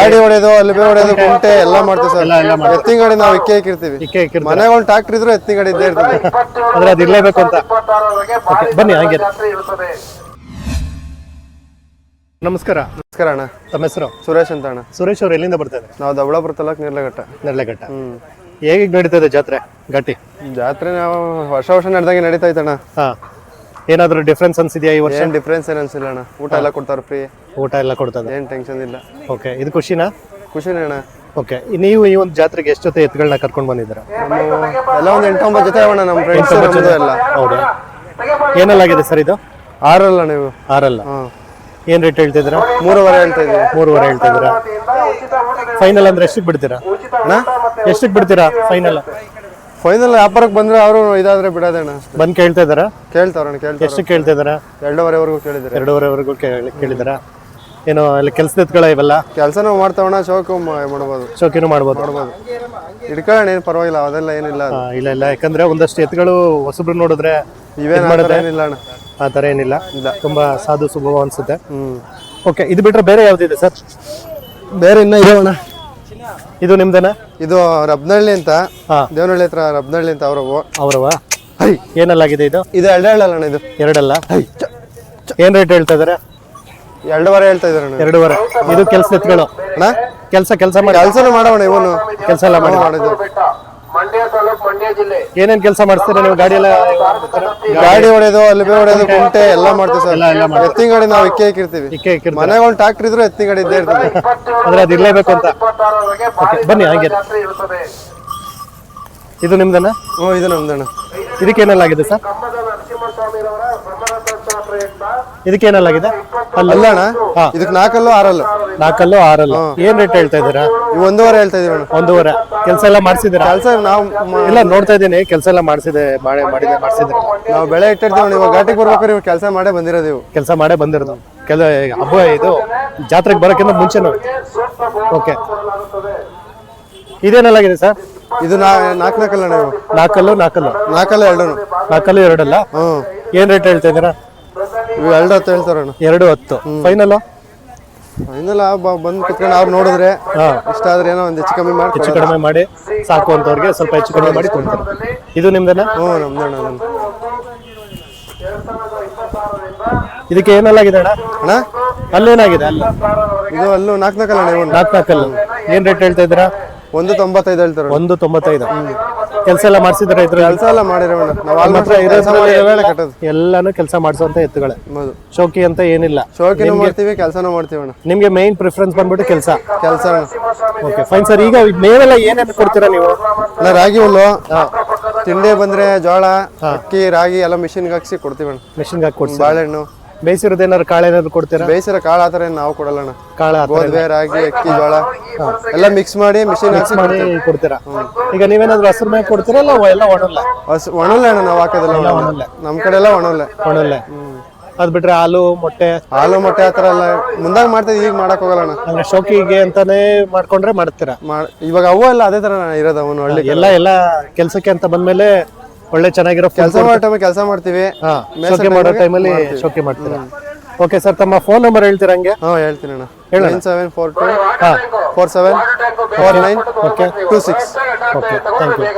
ಗಾಡಿ ಹೊಡೆಯೋದು ಅಲ್ಬೆ ಹೊಡೆಯೋದು ಕುಂಟೆ ಎಲ್ಲ ಮಾಡ್ತೀವಿ ಸರ್. ಎಲ್ಲ ಎಲ್ಲ ಮಾಡ್ತೀವಿ. ಎತ್ತಿನ ಗಾಡಿ ನಾವು ಇಕ್ಕೆ ಇಕ್ಕಿರ್ತೀವಿ. ಇಕ್ಕೆ ಇಕ್ಕಿರ್ತಾರೆ ಮನೆಗೆ ಒಂದು ಟ್ರಾಕ್ಟರ್ ಇದ್ರು ಎತ್ತಿನ ಗಾಡಿ ಇದ್ದೇ ಇರ್ತದೆ. ಅಂದ್ರೆ ಅದು ಇರ್ಲೇಬೇಕು ಅಂತ. ಬನ್ನಿ ಹಾಗೆ ನಮಸ್ಕಾರ. ನಮಸ್ಕಾರ ಅಣ್ಣ. ತಮ್ಮ ಹೆಸರು? ಸುರೇಶ್ ಅಂತ ಅಣ್ಣ. ಸುರೇಶ್ ಅವ್ರು ಎಲ್ಲಿಂದ ಬರ್ತಾರೆ ಇದ್ದಾರೆ? ನಾವು ದಬಳಾಪುರ ತಾಲೂಕ್ ನಿರ್ಲಘಟ್ಟ ನೆರಳೆಘಟ್ಟ. ಹ್ಮ್. ಹೇಗೆ ನಡೀತಾ ಇದೆ ಜಾತ್ರೆ ಘಾಟಿ? ಜಾತ್ರೆ ನಾವು ವರ್ಷ ವರ್ಷ ನಡೆದಂಗೆ ನಡೀತಾ ಇತ್ತಣ್ಣ ಹಾ. ಏನಾದರೂ ಡಿಫ್ರೆನ್ಸ್ ಅನ್ಸಿದ್ಯಾ ಈ ವರ್ಷ? ಏನು ಡಿಫ್ರೆನ್ಸ್ ಏನ್ ಅನ್ಸಿಲ್ಲ ಅಣ್ಣ. ಊಟ ಎಲ್ಲ ಕೊಡ್ತಾರೆ ಫ್ರೀ ಊಟ ಎಲ್ಲ ಕೊಡ್ತದೆ? ಏನು ಟೆನ್ಷನ್ ಇಲ್ಲ. ಓಕೆ ಇದು ಖುಷಿನಾ? ಖುಷಿನೇ ಅಣ್ಣ. ಓಕೆ ನೀವು ಈ ಒಂದು ಜಾತ್ರೆಗೆ ಎಷ್ಟು ಜೊತೆ ಎತ್ತುಗಳನ್ನ ಕರ್ಕೊಂಡು ಬಂದಿದ್ದೀರಾ? ಎಲ್ಲ ಒಂದು ಎಂಟೊಂಬತ್ತು ಜೊತೆ ಅಣ್ಣ ನಮ್ಮ ಫ್ರೆಂಡ್ಸ್ ಎಲ್ಲ ಹೌದಾ? ಏನಲ್ಲಾಗಿದೆ ಸರ್ ಇದು? ಆರಲ್ಲ ನೀವು. ಆರಲ್ಲ. ಏನು ಏನ್ ರೇಟ್ ಹೇಳ್ತಿದ್ದೀರಾ? ಮೂರುವರೆ ಹೇಳ್ತಾ ಇದ್ದೀವಿ. ಮೂರುವರೆ ಹೇಳ್ತಿದ್ದೀರಾ? ಫೈನಲ್ ಅಂದ್ರೆ ಎಷ್ಟಕ್ಕೆ ಬಿಡ್ತೀರಾ? ಅಣ್ಣ ಎಷ್ಟಕ್ಕೆ ಬಿಡ್ತೀರಾ ಫೈನಲ್ ಫೈನಲ್ ವ್ಯಾಪಾರಕ್ಕೆ ಬಂದ್ರೆ ಅವರು ಇದಾದ್ರೆ ಬಿಡೋದೇಣ ಅಣ್ಣ ಬಂದ್ ಕೇಳ್ತಾ ಇದ್ದಾರಾ? ಕೇಳ್ತಾರೆ ಎಷ್ಟು ಕೇಳ್ತಾ ಇದ್ದಾರಾ? ಎರಡೂವರೆವರೆಗೂ ಕೇಳಿದ್ರೆ ಎರಡೂವರೆವರೆಗೂ ಕೇಳಿ ಕೇಳಿದಾರಾ? ಏನೋ ಅಲ್ಲಿ ಕೆಲಸದ ಎತ್ಗಳ ಇವೆಲ್ಲ? ಕೆಲಸ ಮಾಡ್ತಾವಣ ಮಾಡ್ತಾವಣ್ಣ ಶೋಕು ಮಾಡ್ಬೋದು. ಶೋಕಿನೂ ಮಾಡ್ಬೋದು. ಮಾಡ್ಬೋದು. ಹಿಡ್ಕೊಳ್ಳೋಣ ಏನು ಪರವಾಗಿಲ್ಲ ಅದೆಲ್ಲ ಏನಿಲ್ಲ ಇಲ್ಲ ಇಲ್ಲ ಯಾಕಂದ್ರೆ ಒಂದಷ್ಟು ಎತ್ತುಗಳು ಹೊಸಬ್ರು ನೋಡಿದ್ರೆ ಇವೇನ್ ಮಾಡಿದ್ರೆ ಏನಿಲ್ಲ ಅಣ್ಣ. ಆ ಥರ ಏನಿಲ್ಲ. ತುಂಬಾ ಸಾಧು ಸುಭವ ಅನ್ಸುತ್ತೆ. ಹ್ಮ್. ಓಕೆ ಇದು ಬಿಟ್ರೆ ಬೇರೆ ಯಾವ್ದಿದೆ ಸರ್? ಬೇರೆ ಇನ್ನ ಇದಾವಣ್ಣ. ಇದು ನಿಮ್ದೇನ? ಇದು ರಬ್ನಳ್ಳಿ ಅಂತ. ದೇವನಹಳ್ಳಿ ಹತ್ರ ರಬ್ನಳ್ಳಿ ಅಂತ ಅವರವು ಅವರವ ಹೈ. ಏನಲ್ಲಾಗಿದೆ ಇದು? ಇದು ಎರಡಲ್ಲ ಇದು. ಎರಡಲ್ಲ? ಏನ್ ರೇಟ್ ಹೇಳ್ತಾ ಇದಾರೆ? ಎರಡೂವರೆ ಹೇಳ್ತಾ ಇದಾರೆ ಅಣ್ಣ. ಎರಡೂವರೆ. ಇದು ಕೆಲಸ ಎತ್ತುಗಳು ಅಣ್ಣ? ಕೆಲಸ ಕೆಲಸ ಮಾಡಿ. ಕೆಲಸ ಮಾಡೋಣ ಇವನು. ಕೆಲಸ ಎಲ್ಲ ಮಾಡಿ. ಮಾಡಿದ್ದು. ಮಂಡ್ಯ ತಾಲೂಕ್ ಮಂಡ್ಯ ಜಿಲ್ಲೆ. ಏನೇನ್ ಕೆಲಸ ಮಾಡಿಸ್ತೀರಾ ನೀವು? ಗಾಡಿ ಎಲ್ಲ ಗಾಡಿ ಹೊಡೆಯೋದು ಅಲ್ಬೆ ಹೊಡೆಯೋದು ಕುಂಟೆ ಎಲ್ಲ ಮಾಡ್ತೀವಿ ಸರ್. ಎತ್ತಿನ ಗಾಡಿ ನಾವು ಇಕ್ಕೆ ಇಕ್ಕಿರ್ತೀವಿ ಇಕ್ಕೆ ಇಕ್ಕಿರ್ತೀವಿ ಮನೆಗೆ ಒಂದು ಟ್ರಾಕ್ಟರ್ ಇದ್ರು ಎತ್ತಿನ ಗಾಡಿ ಇದ್ದೇ ಇರ್ತದೆ ಅಂದ್ರೆ ಅದು ಇರ್ಲೇಬೇಕು ಅಂತ. ಓಕೆ ಬನ್ನಿ ಹಾಗೆ. ಇದು ನಿಮ್ದಣ್ಣ ಹ್ಞೂ ಇದು ನಮ್ದಣ್ಣ. ಇದಕ್ಕೆ ಏನಲ್ಲಾಗಿದೆ ಸರ್? ಕಂಬದ ಅಲ್ಲಣ್ಣ ಇದಕ್ಕೆ ನಾಲ್ಕಲ್ಲು ಆರಲ್ಲು? ನಾಲ್ಕಲ್ಲು ಆರಲ್ಲು? ಏನ್ ರೇಟ್ ಹೇಳ್ತಾ ಇದ್ದೀರಾ? ಇವು ಒಂದೂವರೆ ಹೇಳ್ತಾ ಇದೀವಿ ಒಂದೂವರೆ. ಕೆಲಸ ಎಲ್ಲ ಮಾಡ್ಸಿದ್ದೀರಾ? ಕೆಲಸ ನಾವು ಇಲ್ಲ ನೋಡ್ತಾ ಇದ್ದೀನಿ. ಕೆಲಸ ಎಲ್ಲ ಮಾಡಿಸಿದೆ ಮಾಡಿ ಮಾಡಿದೆ ಮಾಡಿಸಿದ್ರೆ ನಾವು ಬೆಳೆ ಇಟ್ಟಿರ್ತೀವಿ. ಇವಾಗ ಘಾಟಿಗೆ ಬರ್ಬೇಕಾದ್ರೆ ಇವಾಗ ಕೆಲಸ ಮಾಡೇ ಬಂದಿರೋದು ಇವು ಕೆಲಸ ಮಾಡೇ ಬಂದಿರೋದು. ಕೆಲ ಹಬ್ಬ ಇದು. ಜಾತ್ರೆಗೆ ಬರೋಕ್ಕಿಂತ ಮುಂಚೆನೂ. ಓಕೆ. ಇದೇನಲ್ಲಾಗಿದೆ ಸರ್? ಇದು ನಾ ನಾಲ್ಕು ನಾಲ್ಕಲ್ಲ ನಾವು ನಾಲ್ಕಲ್ಲು ನಾಲ್ಕಲ್ಲು? ನಾಲ್ಕಲ್ಲ ಎರಡು ನಾಲ್ಕಲ್ಲು ಎರಡಲ್ಲ. ಏನ್ ರೇಟ್ ಹೇಳ್ತಾ ಇದ್ದೀರಾ? ಇವು ಎರಡು ಹತ್ತು ಹೇಳ್ತಾರಣ್ಣ. ಎರಡು ಹತ್ತು. ಫೈನಲ್ ಫೈನಲ್ ಬಂದು ಕುತ್ಕೊಂಡು ಅವ್ರು ನೋಡಿದ್ರೆ ಇಷ್ಟ ಆದ್ರೆ ಏನೋ ಒಂದು ಹೆಚ್ಚು ಕಮ್ಮಿ ಮಾಡಿ ಹೆಚ್ಚು ಕಡಿಮೆ ಮಾಡಿ ಸಾಕು ಅಂತವ್ರಿಗೆ ಸ್ವಲ್ಪ ಹೆಚ್ಚು ಕಡಿಮೆ ಮಾಡಿ ಕೊಡ್ತಾರೆ. ಇದು ನಿಮ್ದೇನಾ? ಹ್ಞೂ ನಮ್ದಣ್ಣ ನಮ್ದು ಇದಕ್ಕೆ ಏನಲ್ಲಾಗಿದೆ ಅಣ್ಣ? ಅಣ್ಣ? ಅಲ್ಲೇನಾಗಿದೆ? ಅಲ್ಲ. ಇದು ಅಲ್ಲೂ ನಾಲ್ಕು ನಾಲ್ಕಲ್ಲ ಅಣ್ಣ ಇವು. ನಾಲ್ಕು ನಾಲ್ಕಲ್ಲ. ಏನ್ ರೇಟ್ ಹೇಳ್ತಾ ಇದ್ದೀರಾ? ಒಂದು ತೊಂಬತ್ತೈದು ಹೇಳ್ತಾರೆ ಒಂದು ತೊಂಬತ್ತೈದು. ಕೆಲಸ ಎಲ್ಲ ಮಾಡಿಸಿದ್ರೆ ಇದ್ರ ಕೆಲಸ ಎಲ್ಲ ಮಾಡಿರೋಣ ನಾವು ಆಲ್ಮೋಸ್ಟ್ ಕೆಲಸ ಕಟ್ಟೋದು. ಎಲ್ಲಾನು ಕೆಲಸ ಮಾಡಿಸುವಂತ ಎತ್ತುಗಳೇ. ಹೌದು. ಶೋಕಿ ಅಂತ ಏನಿಲ್ಲ. ಶೋಕಿನೂ ಮಾಡ್ತೀವಿ ಕೆಲಸನೂ ಮಾಡ್ತೀವಿ ಅಣ್ಣ ನಿಮ್ಗೆ ಮೇನ್ ಪ್ರಿಫರೆನ್ಸ್ ಬಂದ್ಬಿಟ್ಟು ಕೆಲಸ. ಕೆಲಸ ಓಕೆ ಫೈನ್ ಸರ್ ಈಗ ಮೇವೆಲ್ಲ ಏನೇನು ಕೊಡ್ತೀರಾ ನೀವು? ರಾಗಿ ಹುಲ್ಲು ತಿಂಡಿ ಬಂದ್ರೆ ಜೋಳ ಅಕ್ಕಿ ರಾಗಿ ಎಲ್ಲ ಮಿಷಿನ್ಗೆ ಹಾಕ್ಸಿ ಕೊಡ್ತೀವಿ ಅಣ್ಣ ಮೆಷಿನ್ಗೆ ಹಾಕಿ ಕೊಡ್ತೀವಿ ಬಾಳೆಹಣ್ಣು. ಬೇಯಿಸಿರೋದು ಏನಾದ್ರು ಕಾಳು ಏನಾದ್ರು ಕೊಡ್ತೀರಾ? ಬೇಯಿಸಿರೋ ಕಾಳು ಆತರ ಏನು ನಾವು ಕೊಡಲ್ಲಣ್ಣ ಕಾಳು ಆ ಥರ ಗೋಧಿ ರಾಗಿ ಅಕ್ಕಿ ಜೋಳ ಎಲ್ಲ ಮಿಕ್ಸ್ ಮಾಡಿ ಮಿಷಿನ್ ಮಿಕ್ಸ್ ಮಾಡಿ ಕೊಡ್ತೀರಾ? ಈಗ ನೀವೇನಾದ್ರು ಹಸಿರು ಮೇವು ಕೊಡ್ತೀರಾ ಇಲ್ಲ ಎಲ್ಲ ಒಣಲ್ಲ? ಹಸು ಒಣಲ್ಲೆ ಅಣ್ಣ ನಾವು ಹಾಕೋದಿಲ್ಲ ಒಣಲ್ಲ. ನಮ್ಮ ಕಡೆ ಎಲ್ಲ ಒಣಲ್ಲ. ಒಣಲ್ಲ. ಅದ್ ಬಿಟ್ರೆ ಹಾಲು ಮೊಟ್ಟೆ? ಹಾಲು ಮೊಟ್ಟೆ ಆತರ ಎಲ್ಲ ಮುಂದಾಗ ಮಾಡ್ತಿದ್ವಿ ಈಗ ಮಾಡಕ್ ಹೋಗಲ್ಲಣ್ಣ ಅಂದ್ರೆ ಶೋಕಿಗೆ ಅಂತಾನೆ ಮಾಡ್ಕೊಂಡ್ರೆ ಮಾಡ್ತೀರಾ? ಮಾಡ್ ಇವಾಗ ಅವು ಎಲ್ಲ ಅದೇ ತರ ಇರೋದು ಅವನು ಹಳ್ಳಿ ಎಲ್ಲ ಎಲ್ಲ ಕೆಲ್ಸಕ್ಕೆ ಅಂತ ಬಂದ್ಮೇಲೆ ಒಳ್ಳೆ ಚೆನ್ನಾಗಿರೋ ಕೆಲಸ ಮಾಡೋ ಟೈಮ್ ಕೆಲಸ ಮಾಡ್ತೀವಿ. ಶೋಕಿ ಮಾಡೋ ಟೈಮಲ್ಲಿ ಶೋಕಿ ಮಾಡ್ತೀರಾ? ಓಕೆ ಸರ್ ತಮ್ಮ ಫೋನ್ ನಂಬರ್ ಹೇಳ್ತೀರಾ ಹಂಗೆ? ಹಾಂ ಹೇಳ್ತೀನಿ ಅಣ್ಣ. ನೈನ್ ಸೆವೆನ್ ಫೋರ್ ಟು ಹಾ. Four seven four nine okay two six okay thank you